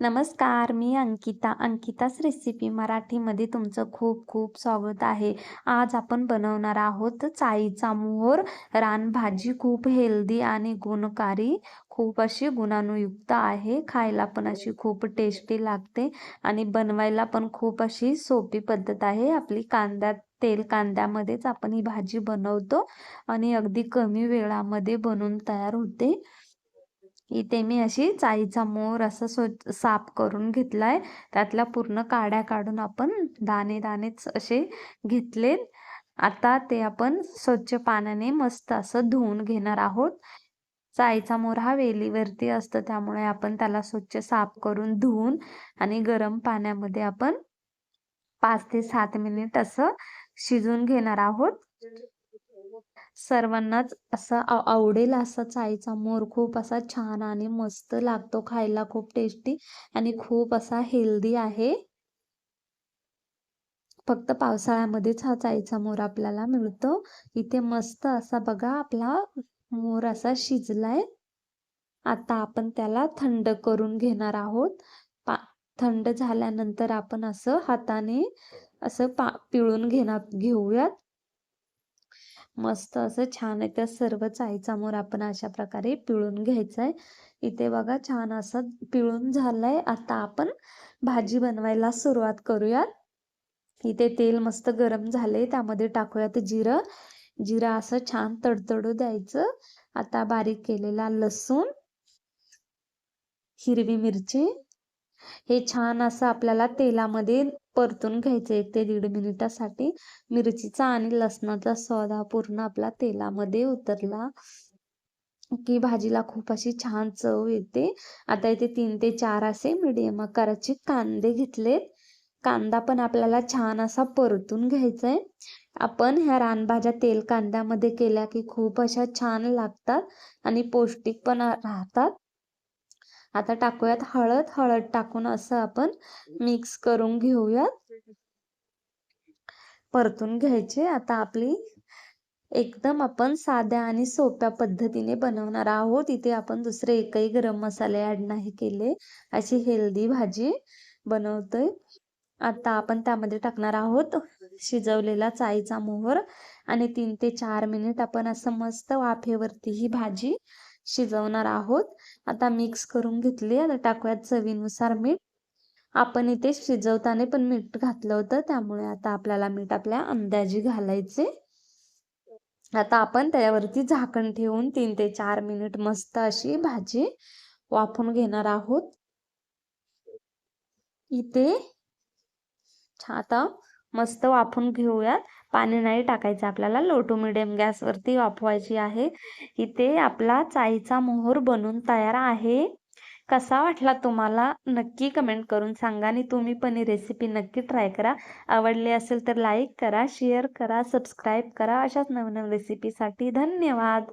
नमस्कार मी अंकिता. अंकिताच रेसिपी मराठीमध्ये तुमचं खूप खूप स्वागत आहे. आज आपण बनवणार आहोत चाईचा मोहर. रानभाजी खूप हेल्दी आणि गुणकारी खूप अशी गुणानुयुक्त आहे. खायला पण अशी खूप टेस्टी लागते आणि बनवायला पण खूप अशी सोपी पद्धत आहे. आपली कांद्यात तेल कांद्यामध्येच आपण ही भाजी बनवतो आणि अगदी कमी वेळामध्ये बनवून तयार होते. इथे मी अशी चाईचा मोर असं स्वच्छ साफ करून घेतलाय. त्यातल्या पूर्ण काड्या काढून आपण दाणे दाणेच असे घेतले. आता ते आपण स्वच्छ पाण्याने मस्त असं धुवून घेणार आहोत. चाईचा मोर हा वेलीवरती असतो त्यामुळे आपण त्याला स्वच्छ साफ करून धुवून आणि गरम पाण्यामध्ये आपण पाच ते सात मिनिट असं शिजून घेणार आहोत. सर्वांनाच असा आवडेल असा चाईचा मोर. खूप असा छान आणि मस्त लागतो खायला. खूप टेस्टी आणि खूप असा हेल्दी आहे. फक्त पावसाळ्यामध्येच हा चाईचा मोर आपल्याला मिळतो. इथे मस्त असा बघा आपला मोर असा शिजलाय. आता आपण त्याला थंड करून घेणार आहोत. पा थंड झाल्यानंतर आपण असं हाताने असं पा पिळून घेणार घेऊयात. मस्त असं छान आहे. त्या सर्व चाईचा आपण अशा प्रकारे पिळून घ्यायचंय. आहे इथे बघा छान असं पिळून झालंय. आता आपण भाजी बनवायला सुरुवात करूयात. इथे तेल मस्त गरम झाले त्यामध्ये टाकूयात जिरं. जिरं असं छान तडतडू द्यायचं. आता बारीक केलेला लसूण हिरवी मिरची हे छान असं आपल्याला तेलामध्ये परतून घ्यायचं एक ते दीड मिनिटासाठी मिरचीचा आणि लसणाचा स्वाद हा पूर्ण आपला तेलामध्ये उतरला की भाजीला खूप अशी छान चव येते. आता इथे तीन ते चार असे मिडियम आकाराचे कांदे घेतलेत. कांदा पण आपल्याला छान असा परतून घ्यायचा आहे. आपण ह्या रानभाज्या तेल कांद्यामध्ये केल्या की खूप अशा छान लागतात आणि पौष्टिक पण राहतात. आता टाकूयात हळद हळद टाकून असं आपण मिक्स करून घेऊयात. परतून घ्यायचे. आता आपली एकदम आपण साध्या आणि सोप्या पद्धतीने बनवणार आहोत. इथे आपण दुसरे एकही गरम मसाले ऍड नाही केले. अशी हेल्दी भाजी बनवतोय. आता आपण त्यामध्ये टाकणार आहोत शिजवलेला चाईचा मोहर. आणि तीन ते चार मिनिट आपण असं मस्त वाफेवरती ही भाजी शिजवणार आहोत. आता मिक्स करून घेतली आता टाकूयात चवीनुसार मीठ. आपण इथे शिजवताना पण मीठ घातलं होतं. त्यामुळे आता आपल्याला मीठ आपल्या अंदाजी घालायचे. आता आपण त्याच्यावरती झाकण ठेवून तीन ते चार मिनिट मस्त अशी भाजी वाफून घेणार आहोत. इथे आता मस्त वाफून घेऊयात. पाणी नाही टाकायचं आपल्याला. लो टू मिडियम गॅसवरती वाफवायची आहे. इथे आपला चाईचा मोहर बनून तयार आहे. कसा वाटला तुम्हाला? नक्की कमेंट करून सांगा आणि तुम्ही पण ही रेसिपी नक्की ट्राय करा. आवडली असेल तर लाईक करा शेअर करा सबस्क्राईब करा. अशाच नवनव रेसिपीसाठी धन्यवाद.